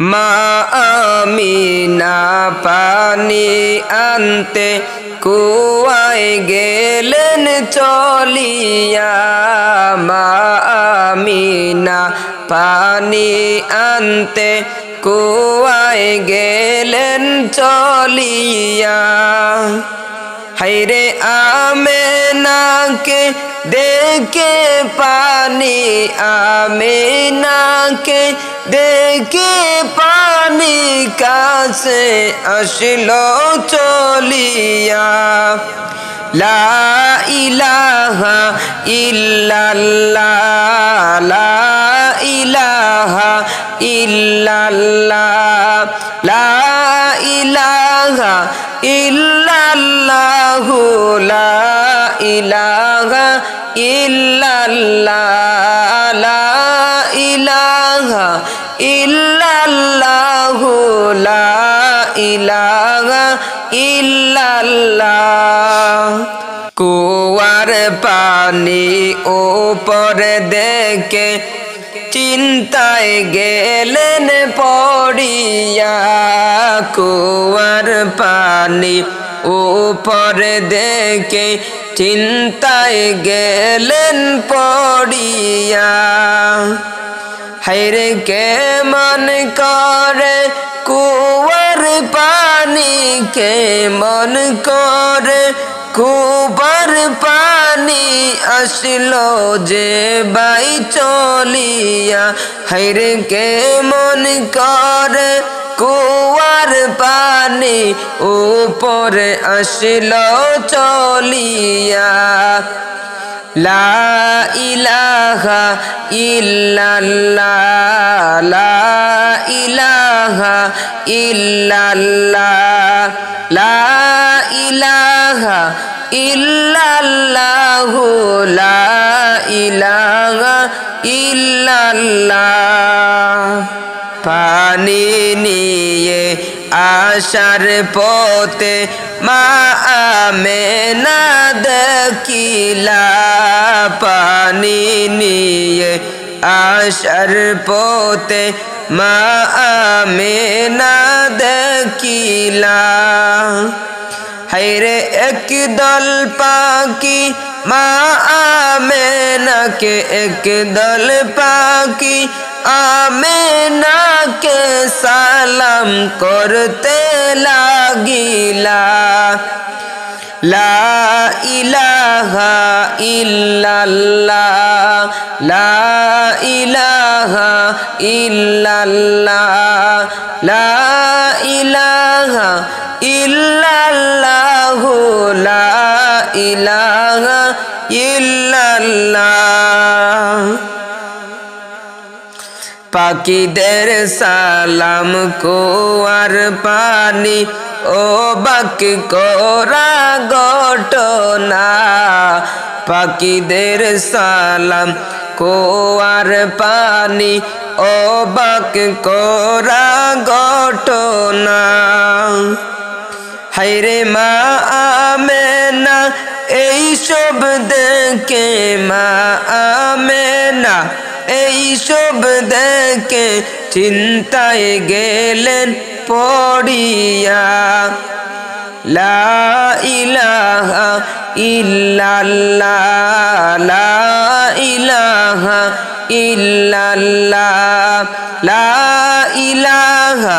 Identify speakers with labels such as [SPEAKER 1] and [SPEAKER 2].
[SPEAKER 1] মা আমিনা পানি আনতে কুয়ায় গেলেন চলিয়া। মা আমিনা পানি আনতে কুয়ায় গেলেন চলিয়া। হাইরে আমেনাকে দেখে পানি, আমেনাকে দেখে পানি কাছে আসলো চলিয়া। লা ইলাহা ইল্লাল্লাহ, লা ইলাহা ইল্লাল্লাহ, লা ইলাহা ইল্লাল্লাহু লা ইলাহা ইল্লাল্লাহ লা ইলাহা কুয়ার পানি ওপর দেখে চিন্তায় গেলেন পড়িয়া কুয়ার পানি উপর দেখে চিন্তায় গেলেন পড়িয়া। হাইরে কে মন করে কুয়ার পানি, কে মন করে কুবার পানি আসলো যে বাই চলিয়া। হাইরে কে মন করে কুয়ার পানি? উপরে আসলো চলিয়া। লা ইলাহা ইল্লাল্লাহ, লা ইলাহা ইল্লাল্লাহ। ইলাহা ইল্লাল্লাহু লা ইলাহা ইল্লাল্লাহ। পানি নিয়ে আসার পথে মা আমেনা দেখিলা। পানি নিয়ে আসার পথে মা আমেনা দেখিলা। হাইরে এক দল পাখি, মা আমে আমেনাকে এক দল পাখি, আমেনাকে সালাম করতে লাগিলা। লা ইলাহা ইল্লাল্লাহ, লা ইলাহা ইল্লাল্লাহ, লা পাখিদের সালাম কোয়ার পানি, ও বাক কোরা ঘটনা। পাখিদের সালাম কোয়ার পানি, ও বাক কোরা ঘটনা। হাইরে মা আমেনা, এই সব দেখে মা আমেনা, এই সব দেখে চিন্তায় গেলেন পড়িয়া। লা ইলাহা ইল্লাল্লাহ, লা ইলাহা ইল্লাল্লাহ, লা ইলাহা